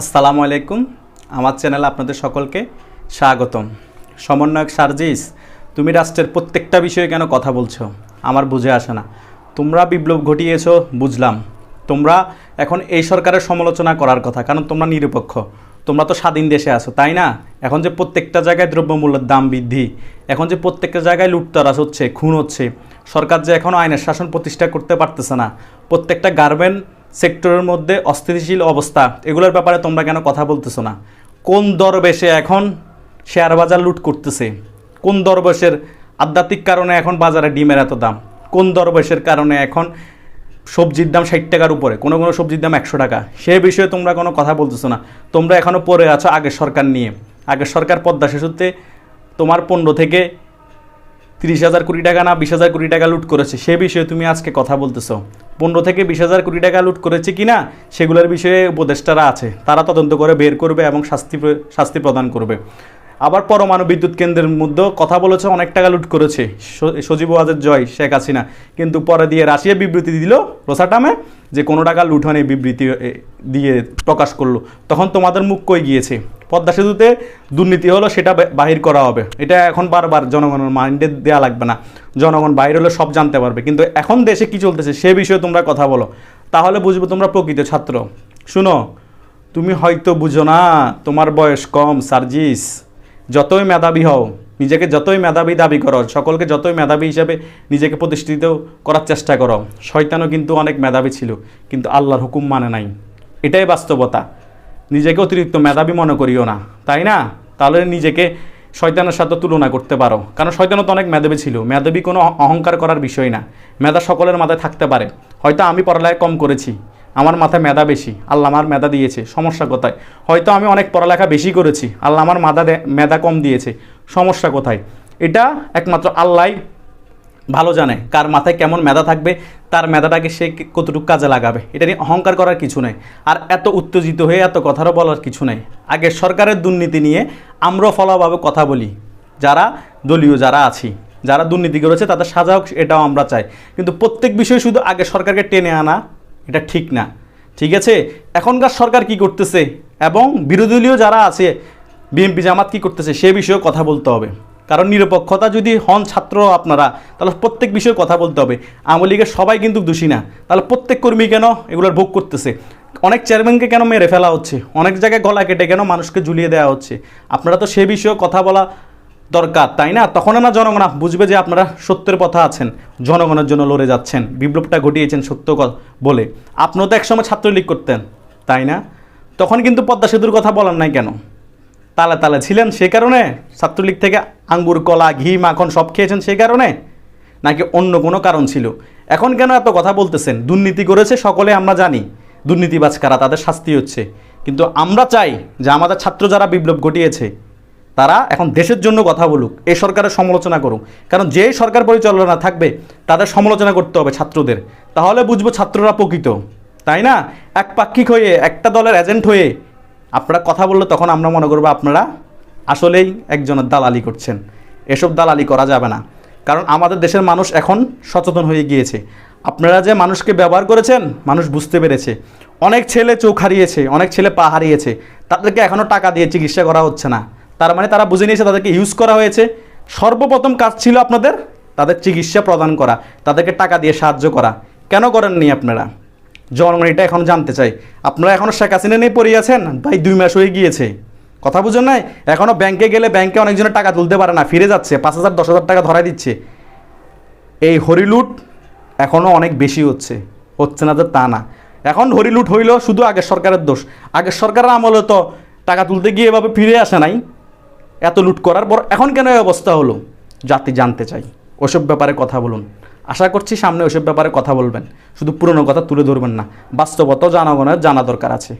আসসালামু আলাইকুম। আমার চ্যানেলে আপনাদের সকলকে স্বাগতম। সমন্বয়ক সার্জিস, তুমি রাষ্ট্রের প্রত্যেকটা বিষয়ে কেন কথা বলছো? আমার বুঝে আসে না। তোমরা বিপ্লব ঘটিয়েছো, বুঝলাম। তোমরা এখন এই সরকারের সমালোচনা করার কথা, কারণ তোমরা নিরপেক্ষ। তোমরা তো স্বাধীন দেশে আছো, তাই না? এখন যে প্রত্যেকটা জায়গায় দ্রব্যমূল্যের দাম বৃদ্ধি, এখন যে প্রত্যেকটা জায়গায় লুটতরাজ হচ্ছে, খুন হচ্ছে, সরকার যে এখনও আইনের শাসন প্রতিষ্ঠা করতে পারতেছে না, প্রত্যেকটা গার্মেন্ট সেক্টরের মধ্যে অস্থিতিশীল অবস্থা। এগুলোর ব্যাপারে তোমরা কেন কথা বলতেছো না? কোন দরবেশে এখন শেয়ার বাজার লুট করতেছে? কোন দরবেশের আধ্যাত্মিক কারণে এখন বাজারে ডিমের এত দাম? কোন দরবেশের কারণে এখন সবজির দাম ষাট টাকার উপরে? কোনো কোনো সবজির দাম একশো টাকা। সে বিষয়ে তোমরা কোনো কথা বলতেছো না। তোমরা এখনও পড়ে আছো আগের সরকার নিয়ে। আগের সরকার পদ্মা সেতুতে তোমার পনেরো থেকে তিরিশ হাজার কোটি টাকা না বিশ হাজার কোটি টাকা লুট করেছে, সে বিষয়ে তুমি আজকে কথা বলতেছো। পনেরো থেকে বিশ হাজার কোটি টাকা লুট করেছে কি না সেগুলোর বিষয়ে উপদেষ্টারা আছে। তারা তদন্ত করে বের করবে এবং শাস্তি শাস্তি প্রদান করবে। আবার পরমাণু বিদ্যুৎ কেন্দ্রের মধ্যেও কথা বলেছে, অনেক টাকা লুট করেছে। সজীব ওয়াজের জয়, শেখ হাসিনা। কিন্তু পরে দিয়ে রাশিয়া বিবৃতি দিল রোসাটামে যে কোনো টাকা লুট হয়নি বিবৃতি দিয়ে প্রকাশ করল। তখন তোমাদের মুখ কই গিয়েছে? পদ্মা সেতুতে দুর্নীতি হলো, সেটা বাহির করা হবে। এটা এখন বারবার জনগণের মাইন্ডে দেওয়া লাগবে না। জনগণ বাইরে হলে সব জানতে পারবে। কিন্তু এখন দেশে কি চলতেছে সে বিষয়ে তোমরা কথা বলো। তাহলে বুঝবে তোমরা প্রকৃত ছাত্র। শুনো, তুমি হয়তো বুঝো না, তোমার বয়স কম, সার্জিস। যতই মেধাবী হও, নিজেকে যতই মেধাবী দাবি করো, সকলকে যতই মেধাবী হিসাবে নিজেকে প্রতিষ্ঠিত করার চেষ্টা করো। শয়তানও কিন্তু অনেক মেধাবী ছিল, কিন্তু আল্লাহর হুকুম মানে নাই। এটাই বাস্তবতা। নিজেকে অতিরিক্ত মেধাবী মনে করিও না, তাই না? তাহলে নিজেকে শয়তানের সাথে তুলনা করতে পারো। কারণ শয়তানও তো অনেক মেধাবী ছিল। মেধাবী কোনো অহংকার করার বিষয় না। মেধা সকলের মাথায় থাকতে পারে। হয়তো আমি পড়ালেখা কম করেছি। আমার মাথায় মেধা বেশি। আল্লাহ আমার মেধা দিয়েছে। সমস্যা কোথায়? হয়তো আমি অনেক পড়ালেখা বেশি করেছি। আল্লাহ আমার মাথা মেধা কম দিয়েছে। সমস্যা কোথায়? এটা একমাত্র আল্লাহ ভালো জানে কার মাথায় কেমন মেধা থাকবে, তার মেধাটাকে সে কতটুকু কাজে লাগাবে। এটা নিয়ে অহংকার করার কিছু নেই। আর এত উত্তেজিত হয়ে এত কথারও বলার কিছু নেই। আগে সরকারের দুর্নীতি নিয়ে আমরাও ফলাভাবে কথা বলি। যারা দলীয় যারা আছি, যারা দুর্নীতি করেছে, তাদের সাজা হোক, এটাও আমরা চাই। কিন্তু প্রত্যেক বিষয়ে শুধু আগে সরকারকে টেনে আনা, এটা ঠিক না। ঠিক আছে? এখনকার সরকার কি করতেছে? এবং বিরোধী দলীয় যারা আছে, বিএনপি জামাত কি করতেছে, সে বিষয়েও কথা বলতে হবে। কারণ নিরপেক্ষতা যদি হন ছাত্র আপনারা, তাহলে প্রত্যেক বিষয়ে কথা বলতে হবে। আওয়ামী লীগের সবাই কিন্তু দোষী না। তাহলে প্রত্যেক কর্মী কেন এগুলোর ভোগ করতেছে? অনেক চেয়ারম্যানকে কেন মেরে ফেলা হচ্ছে? অনেক জায়গায় গলা কেটে কেন মানুষকে ঝুলিয়ে দেওয়া হচ্ছে? আপনারা তো সে বিষয়ে কথা বলা দরকার, তাই না? তখন না জনগণ বুঝবে যে আপনারা সত্যের পথে আছেন। জনগণের জন্য লড়ে যাচ্ছেন। বিপ্লবটা ঘটিয়েছেন সত্য বলে। আপনিও তো একসময় ছাত্রলীগ করতেন, তাই না? তখন কিন্তু পদ্মা সেতুর কথা বলেন নাই কেন? তালে তালে ছিলেন সে কারণে? ছাত্রলীগ থেকে আঙ্গুর, কলা, ঘি, মাখন সব খেয়েছেন সেই কারণে? নাকি অন্য কোনো কারণ ছিল? এখন কেন এত কথা বলতেছেন? দুর্নীতি করেছে সকলে, আমরা জানি। দুর্নীতিবাজ কারা? তাদের শাস্তি হচ্ছে। কিন্তু আমরা চাই যে আমাদের ছাত্র যারা বিপ্লব ঘটিয়েছে, তারা এখন দেশের জন্য কথা বলুক, এই সরকারের সমালোচনা করুক। কারণ যেই সরকার পরিচালনা থাকবে, তাদের সমালোচনা করতে হবে ছাত্রদের। তাহলে বুঝব ছাত্ররা প্রকৃত। তাই না? একপাক্ষিক হয়ে, একটা দলের এজেন্ট হয়ে আপনারা কথা বললে তখন আমরা মনে করব আপনারা আসলেই একজনের দালালি করছেন। এসব দালালি করা যাবে না। কারণ আমাদের দেশের মানুষ এখন সচেতন হয়ে গিয়েছে। আপনারা যে মানুষকে ব্যবহার করেছেন, মানুষ বুঝতে পেরেছে। অনেক ছেলে চোখ হারিয়েছে, অনেক ছেলে পা হারিয়েছে। তাদেরকে এখনও টাকা দিয়ে চিকিৎসা করা হচ্ছে না। তার মানে তারা বুঝে নিয়েছে তাদেরকে ইউজ করা হয়েছে। সর্বপ্রথম কাজ ছিল আপনাদের তাদের চিকিৎসা প্রদান করা, তাদেরকে টাকা দিয়ে সাহায্য করা। কেন করেননি আপনারা? জনগণ এটা এখন জানতে চাই। আপনারা এখনও শেখ হাসিনা নিয়ে পড়ে আছেন? ভাই, দুই মাস হয়ে গিয়েছে। কথা বুঝুন নাই? এখনও ব্যাংকে গেলে ব্যাংকে অনেকজনের টাকা তুলতে পারে না, ফিরে যাচ্ছে। পাঁচ হাজার, দশ হাজার টাকা ধরাই দিচ্ছে। এই হরিলুট এখনও অনেক বেশি হচ্ছে। হচ্ছে না তো তা না। এখন হরিলুট হইল শুধু আগের সরকারের দোষ। আগের সরকারের আমলে তো টাকা তুলতে গিয়ে এভাবে ফিরে আসে নাই। এত লুট করার পর এখন কেন এই অবস্থা হলো? জাতি জানতে চাই। ওসব ব্যাপারে কথা বলুন। আশা করছি সামনে ওইসব ব্যাপারে কথা বলবেন। শুধু পুরনো কথা তুলে ধরবেন না। বাস্তবতাও জনগণের জানা দরকার আছে।